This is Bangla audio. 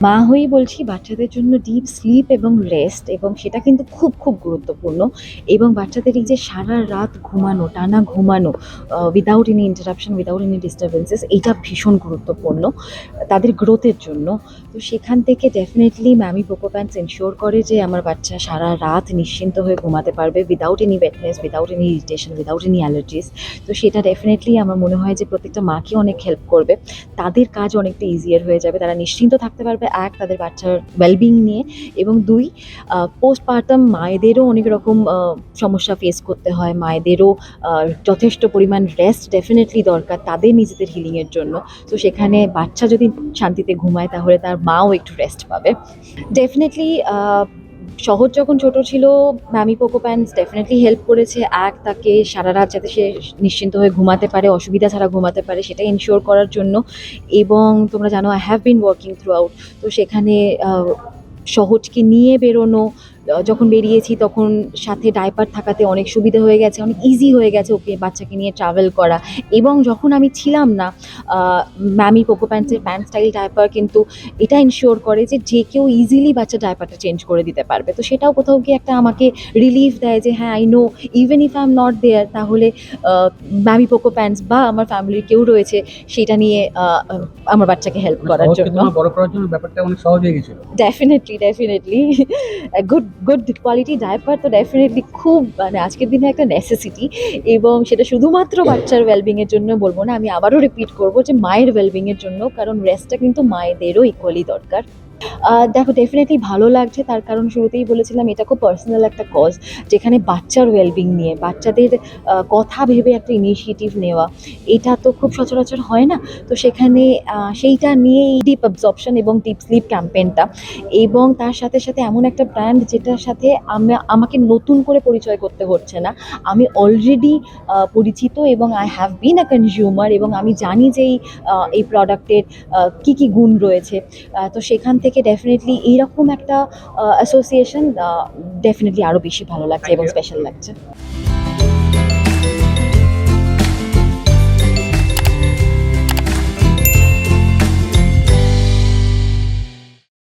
মা হয়েই বলছি বাচ্চাদের জন্য ডিপ স্লিপ এবং রেস্ট এবং সেটা কিন্তু খুব খুব গুরুত্বপূর্ণ এবং বাচ্চাদের এই যে সারা রাত ঘুমানো, টানা ঘুমানো without any interruption without any disturbances এইটা ভীষণ গুরুত্বপূর্ণ তাদের গ্রোথের জন্য। তো সেখান থেকে definitely Mamy Poko pants ensure করে যে আমার বাচ্চা সারা রাত নিশ্চিন্ত হয়ে ঘুমাতে পারবে without any wetness without any irritation without any allergies তো সেটা ডেফিনেটলি আমার মনে হয় যে প্রত্যেকটা মাকে অনেক হেল্প করবে। তাদের কাজ অনেকটা ইজিয়ার হয়ে যাবে। তারা নিশ্চিন্ত থাকতে পারবে এক, তাদের বাচ্চার ওয়েলবিং নিয়ে এবং দুই পোস্টপার্টাম মায়েদেরও অনেক রকম সমস্যা ফেস করতে হয়। মায়েদেরও যথেষ্ট পরিমাণ রেস্ট ডেফিনেটলি দরকার তাদের নিজেদের হিলিংয়ের জন্য। তো সেখানে বাচ্চা যদি শান্তিতে ঘুমায় তাহলে তার মাও একটু রেস্ট পাবে। ডেফিনেটলি শহর যখন ছোট ছিল Mamy Poko pants definitely help করেছে এক তাকে সারা রাত যাতে সে নিশ্চিন্ত হয়ে ঘুমাতে পারে, অসুবিধা ছাড়া ঘুমাতে পারে সেটা ইনশিওর করার জন্য। এবং তোমরা জানো I have been working throughout তো সেখানে সহজকে নিয়ে বেরোনো যখন বেরিয়েছি তখন সাথে ডাইপার থাকাতে অনেক সুবিধা হয়ে গেছে অনেক ইজি হয়ে গেছে ওকে বাচ্চাকে নিয়ে ট্রাভেল করা। এবং যখন আমি ছিলাম না ম্যামি পোকো প্যান্টসের প্যান্ট স্টাইল ডাইপার কিন্তু এটা ইনশিওর করে যে যে কেউ ইজিলি বাচ্চা ডাইপারটা চেঞ্জ করে দিতে পারবে। তো সেটাও কোথাও গিয়ে একটা আমাকে রিলিফ দেয় যে হ্যাঁ I know even if I am not there তাহলে ম্যামি পোকো প্যান্টস বা আমার ফ্যামিলির কেউ রয়েছে সেটা নিয়ে আমার বাচ্চাকে হেল্প করার জন্য। বড় করার জন্য ব্যাপারটা অনেক সহজ হয়ে গেছিল। Definitely definitely good good quality diaper তো ডেফিনেটলি খুব মানে আজকের দিনে একটা নেসেসিটি এবং সেটা শুধুমাত্র বাচ্চার ওয়েলবিংয়ের জন্য বলব না, আমি আবারও রিপিট করব যে মায়ের ওয়েলবিংয়ের জন্য, কারণ রেস্টটা কিন্তু মায়েদেরও ইকুয়ালি দরকার। দেখো ডেফিনেটলি ভালো লাগছে। তার কারণ শুরুতেই বলেছিলাম, এটা খুব পার্সোনাল একটা কজ যেখানে বাচ্চার ওয়েলবিং নিয়ে, বাচ্চাদের কথা ভেবে একটা ইনিশিয়েটিভ নেওয়া। এটা তো খুব সচরাচর হয় না। তো সেখানে সেইটা নিয়ে ডিপ অবজর্পশন এবং ডিপ স্লিপ ক্যাম্পেনটা এবং তার সাথে সাথে এমন একটা ব্র্যান্ড যেটার সাথে আমা- আমাকে নতুন করে পরিচয় করতে হচ্ছে না। আমি অলরেডি পরিচিত এবং I have been a consumer এবং আমি জানি যে এই প্রোডাক্টের কী কী গুণ রয়েছে। তো সেখান থেকে ডেফিনেটলি এইরকম একটা অ্যাসোসিয়েশন ডেফিনেটলি আরও বেশি ভালো লাগছে এবং স্পেশাল লাগছে।